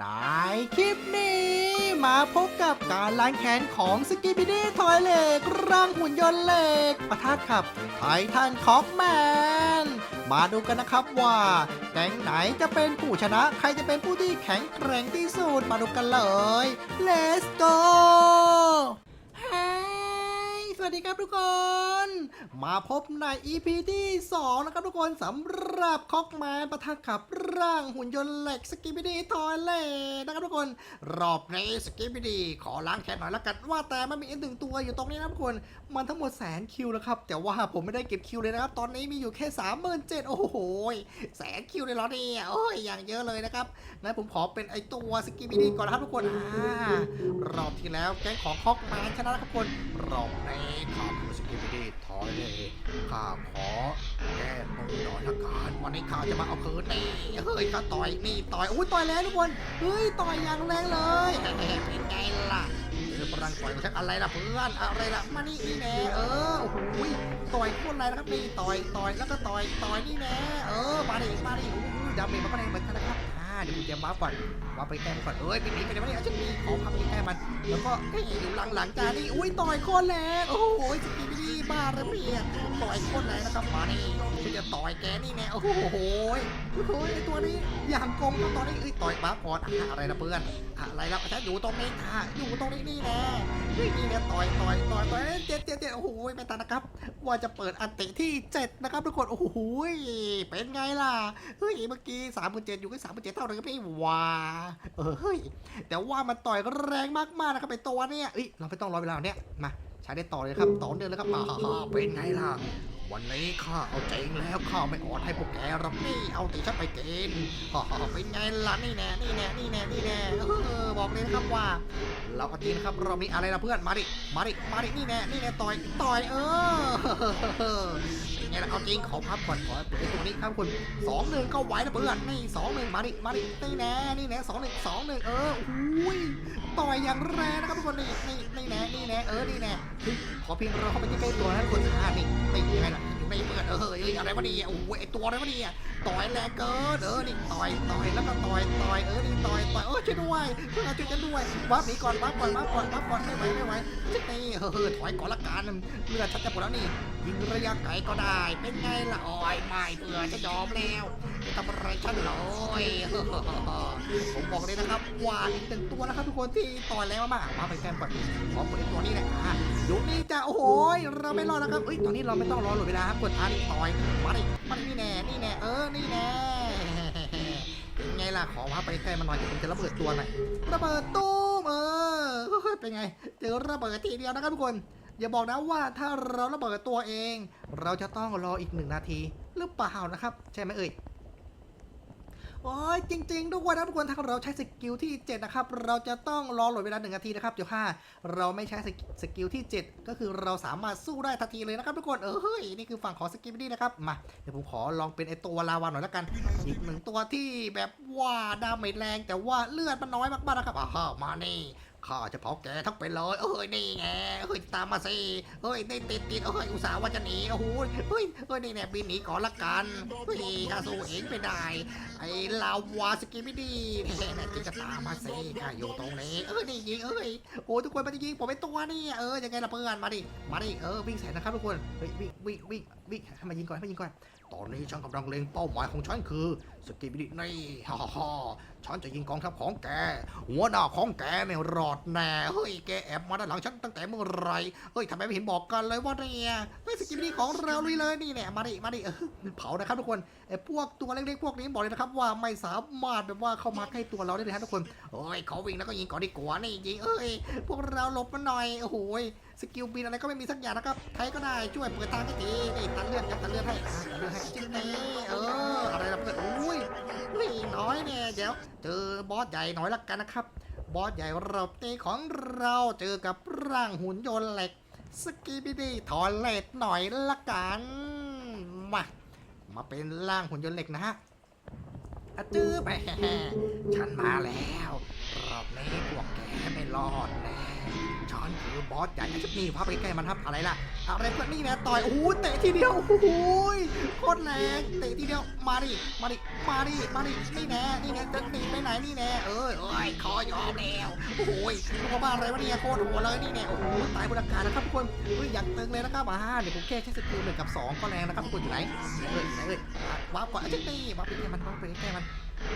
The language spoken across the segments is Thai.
ในคลิปนี้มาพบกับการล้างแค้นของสกิบิดี้ทอยเล็กร่างหุ่นยนต์เหล็กปะทะกับไททันคอกแมน มาดูกันนะครับว่าแก๊งไหนจะเป็นผู้ชนะ ใครจะเป็นผู้ที่แข็งแกร่งที่สุด มาดูกันเลย let's go สวัสดีครับทุกคน มาพบใน EP ที่ 2 นะครับทุกคนสำหรับคอกแมนปะทะกับ ร่างหุ่นยนต์เหล็กสกิบิดี้ทอยเลนะครับทุกคน รอบนี้สกิบิดี้ขอล้างแค้นหน่อยละกันว่าแต่มันมีอีกหนึ่งตัวอยู่ตรงนี้นะทุกคน มันทั้งหมดแสนคิวแล้วครับ แต่ว่าผมไม่ได้เก็บคิวเลยนะครับ ตอนนี้มีอยู่แค่สามหมื่นเจ็ดโอ้โหแสนคิวเลยเหรอเนี่ยโอ้ยอย่างเยอะเลยนะครับงั้นผมขอเป็นไอตัวสกิบิดี้ก่อนนะครับทุกคนอ่ารอบที่แล้วแก๊งของคอกมนชนะนะครับทุกคนรอบนี้ข้าผู้สกิบิดี้ อยเลยข้าขอแก้มือหน่อยละกันวันนี้ข้าจะมาเอาคืนนี่เฮ้ยข้าต่อยนี่ต่อยอุ้ยต่อยแล้วทุกคนเฮ้ยต่อยอย่างแรงเลยแหมเป็นไงล่ะเออพลังต่อยของฉันอะไรล่ะเพื่อนอะไรล่ะมานี่นี่แน่เออโอ้โหต่อยโคตรแรงนะครับนี่ต่อยต่อยแล้วก็ต่อยต่อยนี่แน่เออมาดิมาดิโอ้โหดาเมจมันก็แรงเหมือนกันนะครับอ่าเดี๋ยวผมเตรียมบัฟก่อนบัฟไปแก้มันก่อนเอ้ยไปหนีไปเดี๋ยวมาดิเอาฉันมีขอพับไปแก้มัน แล้วก็เฮ้ยอยู่หลังหลังๆจานนี่อุ้ยต่อยโคตรแรงโอ้โหสกีบิดี้ บ้าเลยเพียต่อยคตรแรงนะครับมานี่ฉันจะต่อยแกนี่แน่โอ้โหโอ้โหไอตัวนี้อย่างกลมครับตอนนี้เอ้ยต่อยบ้าพอดอะไรนะเพื่อนอะไรแล้วฉันอยู่ตรงนี้ค่ะอยู่ตรงนี้นี่แน่เฮ้ยนี่เนี่ยต่อยต่อยต่อยต่อยเจ็ดเจ็ดเจ็ดโอ้โหไม่ทันนะครับ ว่าจะเปิดอันติที่เจ็ดนะครับทุกคนโอ้โหเป็นไงล่ะเฮ้ยเมื่อกี้สามหมื่นเจ็ดอยู่แค่สามหมื่นเจ็ดเท่านั้นก็ไม่ว้าเออเฮ้ยแต่ว่ามันต่อยก็แรงมากๆนะครับไอตัวเนี่ยเอ้ยเราไม่ต้องรอเวลาเนี่ยมา ใช้ได้ต่อเลยครับต่อเนื่องเลยครับอ่าเป็นไงล่ะ วันนี้ข้าเอาจริงแล้วข้าไม่อ่อนให้พวกแกหรอกนี่เอาติฉันไปเกณฑ์ฮ่าฮ่าเป็นไงล่ะนี่แน่นี่แน่นี่แน่นี่แน่เออบอกเลยนะครับว่า เราเอาจริงนครับเรามีอะไรนะเพื่อนมาดิมาดิมาดินี่แน่นี่แน่ต่อยต่อยเออเป็นไงล่ะเอาจริงขอพับก่อนขอเปิดไอ้ตัวนี้ครับคุณสองหนึ่งก็ไหวนะเพื่อนนี่สองหนึ่งมาดิมาดินี่แน่นี่แน่สองหนึ่งสองหนึ่งเอออุ้ย ต่อยอย่างแรงนะครับทุกคนนี่นี่นี่แน่นี่แน่เออนี่แน่ขอเพียงเราเข้าไปใกล้ๆตัวนะทุกคนอ่านี่นี่ยังไงล่ะ อยู่เปิดเออเฮ้ยอะไรวะเนี่ยโอ้ยไอตัวอะไรวะเนี่ยต่อยแรงเกินเออนี่ต่อยต่อยแล้วก็ต่อยต่อยเออนี่ต่อยต่อยเออช่วยด้วยเพื่อช่วยกันด้วยวับหนีก่อนวับก่อนวับก่อนวับก่อนไม่ไหวไม่ไหวจะนี่เออถอยก่อนละกันเลือดฉันจะหมดแล้วนี่ยิงระยะไกลก็ได้ เป็นไงล่ะโอ้ยไม่เบื่อจะยอมแล้วจะทำอะไรฉันเลยผมบอกเลยนะครับว่าอีกหนึ่งตัวนะครับทุกคนที่ต่อยแรงมากๆมาไปแกมก่อนขอเปิดตัวนี้นะอะยุคนี้จะโอ้โหเราไม่รอดแล้วครับเอ้ยตอนนี้เราไม่ต้องรอหลุดเวลาครับกดอานต่อยมาดิมาดินี่แน่ นี่แน่ เออ นี่แน่เป็นไงล่ะ ขอว่าไปใกล้มันหน่อยผมจะระเบิดตัวหน่อย ระเบิดตู้มเออเฮ้ยเป็นไง เจอระเบิดทีเดียวนะครับทุกคน อย่าบอกนะว่าถ้าเราระเบิดตัวเอง เราจะต้องรออีกหนึ่งนาที หรือเปล่านะครับ ใช่ไหมเอ่ย โอ้ยจริงๆทุกคนนะทุกคนถ้าเราใช้สกิลที่ 7 นะครับ เราจะต้องรอโหลดเวลาหนึ่งนาทีนะครับเดี๋ยวถ้าเราไม่ใช้สกิลที่ 7 ก็คือเราสามารถสู้ได้ทันทีเลยนะครับทุกคนเออเฮ้ยนี่คือฝั่งของสกิลนี่นะครับมาเดี๋ยวผมขอลองเป็นไอตัวลาวาหน่อยแล้วกัน อีกหนึ่งตัวที่แบบว่าดาเมจแรง แต่ว่าเลือดมันน้อยมากๆนะครับอ่าฮะมานี่ ข้าจะเผาแกทั้งเป็นเลยเอ้ยนี่ไงเฮ้ยตามมาสิเฮ้ยนี่ติดติดเอ้ยอุตส่าห์ว่าจะหนีโอ้โหเฮ้ยเฮ้ยนี่แน่บินหนีก่อนละกันเฮ้ยข้าสู้เองไม่ได้ ไอ้ลาวาสกิมิดีนี่นะจิงจะตามมาสิข้าอยู่ตรงนี้เอ้ยนี่ยิงเอ้ยโอ้ทุกคนมันจะยิงผมเป็นตัวนี่เออยังไงล่ะเพื่อนมาดิมาดิเออวิ่งใส่นะครับทุกคนเฮ้ยวิ่งวิ่งวิ่งวิ่งให้มายิงก่อนให้มายิงก่อนตอนนี้ฉันกำลังเล็งเป้าหมายของฉันคือ สกิบิดินี่ฮ่าฮ่าฮ่าฉันจะยิงกองทัพของแก หัวหน้าของแกเนี่รอดแน่ เฮ้ย แกแอบมาด้านหลังฉันตั้งแต่เมื่อไหรเฮ้ยทำไมไม่เห็นบอกกันเลยว่าเนี่ยเฮ้ยสกิบิดิของเราลุยเลยนี่แหละมาดิ มาดิ เออเผานะครับทุกคนไอ้พวกตัวเล็กๆพวกนี้บอกเลยนะครับว่าไม่สามารถแบบว่าเข้ามาใกล้ตัวเราได้เลยครับทุกคนโอ้ยเขาวิ่งแล้วก็ยิงก่อนดีกว่านี่ยิงเอ้ย พวกเราหลบมาหน่อย โอ้โหสกิลบินอะไรก็ไม่มีสักอย่างนะครับใครก็ได้ช่วยเปิดทางให้ทีนี่ตัดเลือดครับตัดเลือดให้ตัดเลือดให้จริงนี่เออ อะไรนะเพื่อนอุ้ย อุ้ยน้อยเนี่ยเดี๋ยวเจอบอสใหญ่หน่อยละกันนะครับ บอสใหญ่รอบนี้ของเราเจอกับร่างหุ่นยนต์เหล็ก สกีบิดี้ถอนเลดหน่อยละกันมามาเป็นร่างหุ่นยนต์เหล็กนะฮะอะจื้อไปฉันมาแล้ว รอบนี้พวกแกไม่รอดแน่ ฉันมันคือบอสใหญ่ชุดนี้พาไปใกล้มันครับอะไรล่ะ อะไรเพื่อนนี่แน่ต่อย โอ้โห เตะทีเดียว โอ้โหโคตรแรง เตะทีเดียว มาดิ มาดิ มาดิ มาดิ นี่แน่ นี่แน่จะหนีไปไหนนี่แน่ เอ้ยเอ้ยขอยอมแล้ว โอ้โหเพราะว่าอะไรวะเนี่ย โคตรโหดเลยนี่แน่ โอ้โห ตายบนอากาศนะครับทุกคนเฮ้ยอยากตึงเลยนะครับอ่าเดี๋ยวผมแค่ใช้สกิลหนึ่งกับสองก็แรงนะครับทุกคนอยู่ไหนเอ้ยไหนเอ้ยว้าวก่อนชุดนี้ว้าวไปใกล้มันว้าวไปใกล้มัน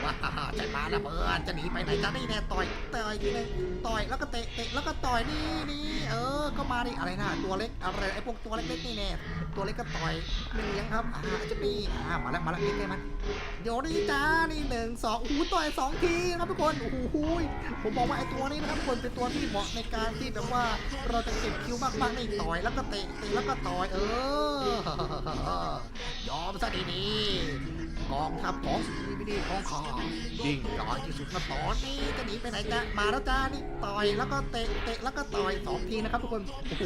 ว้าวจะมาแล้วเพื่อนจะหนีไปไหนจะนี่แน่ต่อยต่อยทีนึงต่อยแล้วก็เตะเตะแล้วก็ต่อยนี่นี่เออ ก็มาดิอะไรนะตัวเล็กอะไรไอ้พวกตัวเล็กๆนี่แน่ ตัวเล็กก็ต่อยไม่เลี้ยงครับอ่าจะนี่อ่ามาแล้วมาแล้วใกล้มันเดี๋ยวนี่จ้านี่หนึ่งสองโอ้โหต่อยสองทีครับทุกคนโอ้โหผมบอกว่าไอ้ตัวนี้นะครับทุกคนเป็นตัวที่เหมาะในการที่แบบว่าเราจะเก็บคิวมากๆนี่ต่อยแล้วก็เตะเตะแล้วก็ต่อยเออยอมซะดีๆกองทัพของสีไม่ดีของข้ายิ่งใหญ่ที่สุดมาตอนนี้จะหนีไปไหนจ้ามาแล้วจ้านี่ต่อยแล้วก็เตะเตะแล้วก็ต่อยสองทีนะครับทุกคนโอ้โห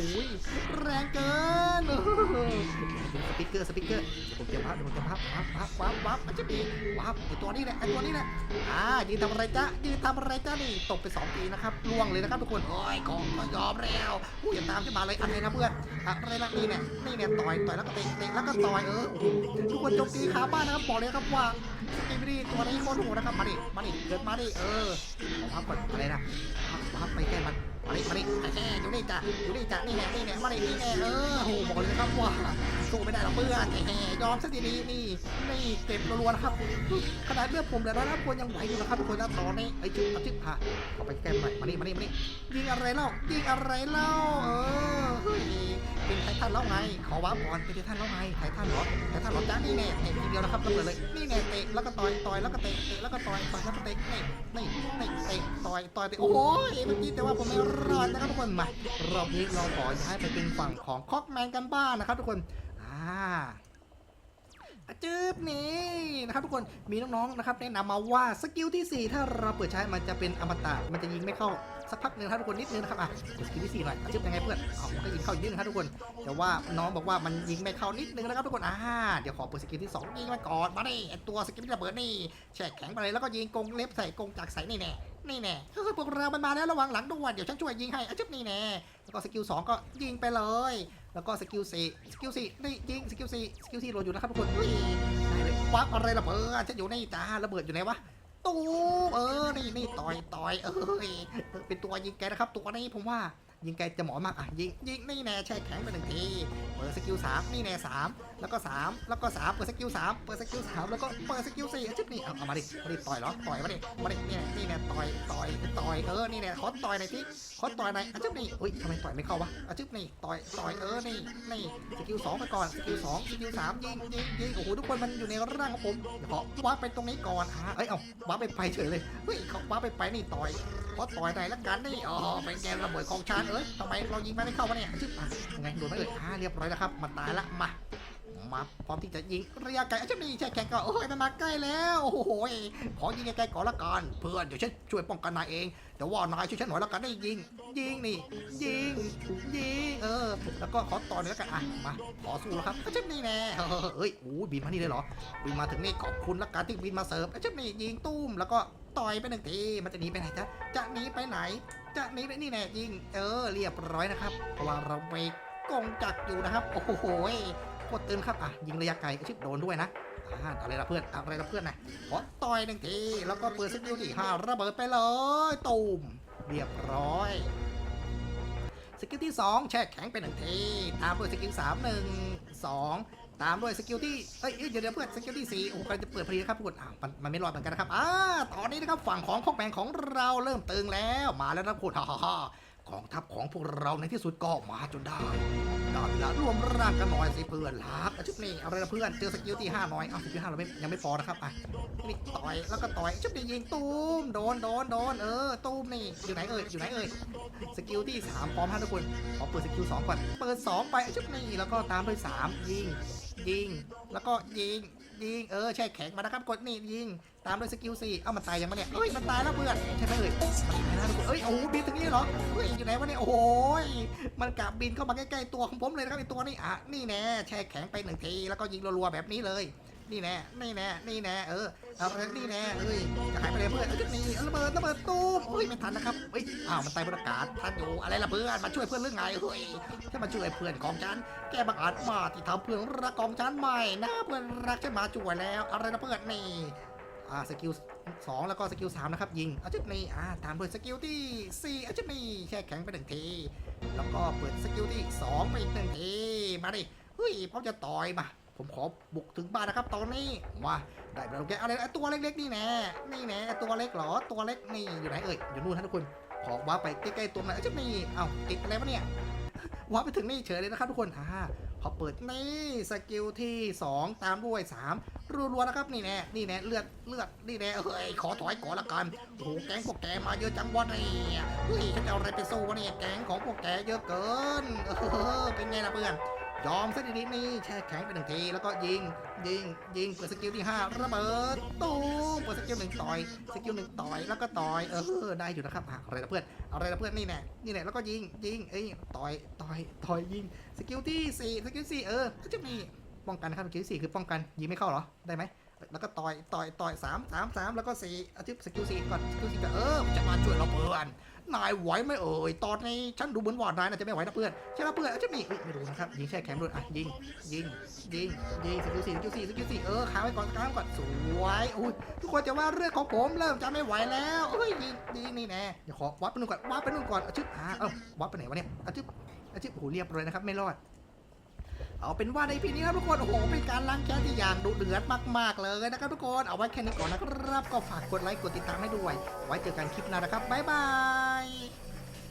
แรงเกินเออสปิเกอร์สปิเกอร์เดี๋ยวผมจะพับเดี๋ยวผมจะพับพับพับวับวับมันจะมีวับไอตัวนี้แหละไอตัวนี้แหละอ่ายืนทำอะไรจ้ายืนทำอะไรจ้านี่ตกไปสองทีนะครับล่วงเลยนะครับทุกคนโอ้ยกองก็ยอมแล้วอู้อย่าตามขึ้นมาเลยอะไรนะเพื่อนอะไรนะนี่เนี่ยนี่เนี่ยต่อยต่อยแล้วก็เตะเตะแล้วก็ต่อยเออทุกคนจมตีขาบ้านนะครับบอกเลยครับว่าสกีบิดี้ตัวนี้โคตรโหดนะครับมาดิมาดิเกิดมาดิเออขอพับก่อนอะไรนะพับพับไปแก้มัน มาดิมาดิแค่อยู่นี่จ้ะอยู่นี่จ้ะนี่แน่นี่แน่มาดินี่แน่เออโหบอกเลยนะครับว่า สู้ไม่ได้หรอกเพื่อนแหมยอมซะดีๆนี่นี่เก็บรัวๆนะครับขนาดเลือดผมเหลือน้อยนะควรยังไหวอยู่นะครับทุกคนนะตอนนี้ไอ้จิ๊บจิ๊บฮะเอาไปแก้มันมานี่มานี่มานี่ยิงอะไรเล่ายิงอะไรเล่าเออเฮ้ยเป็นไททันแล้วไงขอว้าก่อนเป็นไททันแล้วไงไททันหรอไททันหรอจ้านี่แน่เตะทีเดียวนะครับระเบิดเลยนี่แน่เตะแล้วก็ต่อยต่อยแล้วก็เตะเตะแล้วก็ต่อยต่อยแล้วก็เตะนี่นี่นี่เตะต่อยต่อยเตะโอ้โหเมื่อกี้แต่ว่าผมไม่รอดนะครับทุกคนมารอบนี้เราขอย้ายไปเป็นฝั่งของคอกแมนกันบ้างนะครับทุกคน อ่าจืบนี่นะครับทุกคนมีน้องๆนะครับแนะนำมาว่าสกิลที่ 4 ถ้าเราเปิดใช้มันจะเป็นอมตะมันจะยิงไม่เข้าสักพักหนึ่งครับทุกคนนิดนึงนะครับอะสกิลที่4หน่อยอะจืบยังไงเพื่อนเอามันก็ยิงเข้าอีกนิดนึงครับทุกคน แต่ว่าน้องบอกว่ามันยิงไม่เข้านิดนึงนะครับทุกคนอ่าเดี๋ยวขอเปิดสกิลที่2ยิงมันก่อนมาดิตัวสกิลที่ระเบิดนี่แช่แข็งไปเลยแล้วก็ยิงกงเล็บใส่กงจักใส่นี่แน่นี่แน่เฮ้ยพวกเรามันมาแล้วระวังหลังด้วยเดี๋ยวฉันช่วยยิงให้อะจืบนี่แน่แล้วก็สกิล2ก็ยิงไปเลย แล้วก็สกิลสี่สกิลสี่นี่ยิงสกิลสี่สกิลสี่โหลดอยู่นะครับทุกคนอุ้ยได้เลยวับอะไรระเบิดจะอยู่ในจ้าระเบิดอยู่ไหนวะตู้เออนี่นี่ต่อยต่อยเอ้ยเป็นตัวยิงแกนะครับตัวนี้ผมว่า ยิงแกลจะหมอมากอะยิงยิงนี่แน่แช่แข็งไปหนึ่งทีเปิดสกิลสามนี่แน่สามแล้วก็สามแล้วก็สามเปิดสกิลสามเปิดสกิลสามแล้วก็เปิดสกิลสี่ชุดนี้เอาเอามาดิมาดิต่อยเหรอต่อยมาดิมาดินี่แน่นี่แน่ต่อยต่อยต่อยเออนี่แน่ขอต่อยหน่อยที่ขอต่อยหน่อยอาจุ๊บนี่อุ้ยทำไมต่อยไม่เข้าวะอาจุ๊บนี่ต่อยต่อยเออนี่นี่สกิลสองไปก่อนสกิลสองสกิลสามยิงยิงยิงโอ้โหทุกคนมันอยู่ในร่างของผมเดี๋ยวขอว้าไปตรงนี้ก่อนอ่าเอ้ยเอาว้าไปไปเฉยเลยเฮ้ยเขาว้าไปไปนี่ต่อย ขอต่อยหน่อยละกันนี่อ๋อเป็นแกมระเบิดของชานเอ้ยทำไมเรายิงไม่เข้าวะเนี่ยชิบอะยังไงโดนไม่เอ่ยอ่าเรียบร้อยแล้วครับมันตายละมา มาพร้อมที่จะยิงระยะไกลอาจุ๊บนี่ใช่แข่ก็โอ้ยมันมาใกล้แล้วโอ้โหขอยิงไกลๆก่อนละกันเพื่อนเดี๋ยวฉันช่วยป้องกันนายเอง แต่ว่านายช่วยฉันหน่อยล้วกันได้ยิง ยิงนี่ยิงยิงเออ แล้วก็ขอต่อหน่อยแล้วกันอะมาขอสู้แล้วครับก็เช่นนี่แน่เออเอ้ยโอ้ยบินมานี่เลยเหรอบินมาถึงนี่ขอบคุณล้วกันที่บินมาเสิร์ฟก็เช่นนี่ยิงตุ้มแล้วก็ต่อยไปหนึ่งทีมันจะหนีไปไหนจ๊ะจะหนีไปไหน จะหนีไปนี่แน่ยิง เออ เรียบร้อยนะครับเพราะว่าเราไปกงจักอยู่นะครับ โอ้โห โคตรตึงครับอะยิงระยะไกลก็ชิบโดนด้วยนะอ่าอะไรละเพื่อนอะไรละเพื่อนนะขอต่อยหนึ่งทีแล้วก็เปิดสกิลที่ห้าระเบิดไปเลยตูมเรียบร้อยสกิลที่ 2 แช่แข็งเป็นหนึ่งทีตามด้วยสกิล3 1 2ตามด้วยสกิลที่เอ้ยเอ้ยเดี๋ยวเดี๋ยวเพื่อนสกิลที่4โอ้โหกำลังจะเปิดพอดีนะครับทุกคนอะมันมันไม่รอดเหมือนกันนะครับอ่าตอนนี้นะครับฝั่งของคอกแมงของเราเริ่มตึงแล้วมาแล้วนะพูดฮ่าฮ่า ฮ่ากองทัพของพวกเราในที่สุดก็มาจนได้ได้เวลารวมร่างกันหน่อยสิเพื่อนรักอะชุดนี้เอาเลยนะเพื่อนเจอสกิลที่5หน่อยเอาสกิล5เราไม่ยังไม่พอนะครับอะนี่ต่อยแล้วก็ต่อยชุบนี้ยิงตูมโดนโดนโดนเออตูมนี่อยู่ไหนเอ่ยอยู่ไหนเอ่ยสกิลที่สามพร้อมฮะทุกคนขอเปิดสกิลสองก่อนเปิดสองไปชุบนี้แล้วก็ตามด้วยสามยิง ยิง แล้วก็ยิง ยิง เออแช่แข็งมานะครับ กดนี่ยิง ตามด้วยสกิลสี่เอ้ามันตายยังไงเนี่ยเอ้ยมันตายแล้วเพื่อนใช่ไหมเอ่ยมันตายแล้วทุกคนเอ้ยโอ้โหบินถึงนี่เหรอเฮ้ยอยู่ไหนวะเนี่ยโอ้ยมันกลับบินเข้ามาใกล้ๆตัวของผมเลยนะครับไอตัวนี้อะนี่แน่แช่แข็งไปหนึ่งทีแล้วก็ยิงรัวๆแบบนี้เลย นี่แน่นี่แน่นี่แน่เออเอาไปนี่แน่เอ้ยจะหายไปเลยเพื่อนเอาจุดนี้เอาระเบิดระเบิดตูมเฮ้ยไม่ทันนะครับเฮ้ยอ้าวมันตายบนอากาศทันอยู่อะไรล่ะเพื่อนมาช่วยเพื่อนเรื่องไงเฮ้ยแค่มาช่วยเพื่อนของฉันแกบังอาจมาที่ทำเพื่อนรักของฉันใหม่นะเพื่อนรักฉันมาช่วยแล้วอะไรนะเพื่อนนี่อ่าสกิลสองแล้วก็สกิลสามนะครับยิงเอาชุดนี้อ่าตามด้วยสกิลที่สี่เอาชุดนี้แช่แข็งไปหนึ่งที แล้วก็เปิดสกิลที่สองไปอีกหนึ่งทีมาดิเฮ้ยพร้อมจะต่อยมา ผมขอบุกถึงบ้านนะครับตอนนี้มาได้ไปแล้วแกอะไรไอตัวเล็กๆนี่แน่นี่แน่ตัวเล็กเหรอตัวเล็กนี่อยู่ไหนเอ่ยอยู่นู่นนทุกคนขอว้าไปใกล้ๆตัวไหนเอาชุดนี้เอ้าติดอะไรวะเนี่ยว้าไปถึงนี่เฉยเลยนะครับทุกคนอ่าพอเปิดนี่สกิลที่สองตามด้วยสามรัวๆนะครับนี่แน่นี่แน่เลือดเลือดนี่แน่เฮ้ยขอถอยก่อนละกันโอ้โหแก๊งพวกแกมาเยอะจังวะเนี่ยเฮ้ยฉันจะเอาอะไรไปสู้วะเนี่ยแก๊งของพวกแกเยอะเกินเออเป็นไงล่ะเพื่อน ยอมซะดีๆนี่แช่แข็งไปหนึ่งทีแล้วก็ยิงยิงยิงเปิดสกิลที่ห้าระเบิดตูมเปิดสกิลหนึ่งต่อยสกิลหนึ่งต่อยแล้วก็ต่อยเออได้อยู่นะครับอะอะไรนะเพื่อนอะไรนะเพื่อนนี่แน่นี่แน่แล้วก็ยิงยิงเอ้ยต่อยต่อยต่อยยิงสกิลที่สี่สกิลสี่เออจะมีป้องกันนะครับสกิลสี่คือป้องกันยิงไม่เข้าเหรอได้ไหม แล้วก็ต่อยต่อยต่อยสามสามสามแล้วก็สี่อาทิตย์สกิลสี่ก่อนสกิลสี่ก็เออจะมาช่วยเราเพื่อนนายไหวไหมเอ่ยตอนนี้ฉันดูเหมือนว่านายน่าจะไม่ไหวนะเพื่อนใช่ไหมเพื่อนอาจจะมีเอ้ไม่รู้นะครับยิงแช่แข็งด้วยอะยิงยิงยิงยิงสกิลสี่สกิลสี่สกิลสี่เออค้างไว้ก่อนค้างก่อนสวยอุ้ยทุกคนจะว่าเรื่องของผมเริ่มจะไม่ไหวแล้วเฮ้ยยิงยิงนี่แน่เดี๋ยวขอวัดไปนู่นก่อนวัดไปนู่นก่อนอาทิตย์อ่าเอ้าวัดไปไหนวะเนี่ยอาทิตย์อาทิตย์โอ้โหเรียบเลยนะครับไม่รอด เอาเป็นว่าในพีนี้นะทุกคนโอ้โหเป็นการล้างแค้นที่อย่างดุเดือดมากๆเลยนะครับทุกคนเอาไว้แค่นี้ก่อนนะครับก็ฝากกดไลค์กดติดตามให้ด้วย ไว้เจอกันคลิปหน้านะครับบ๊ายบาย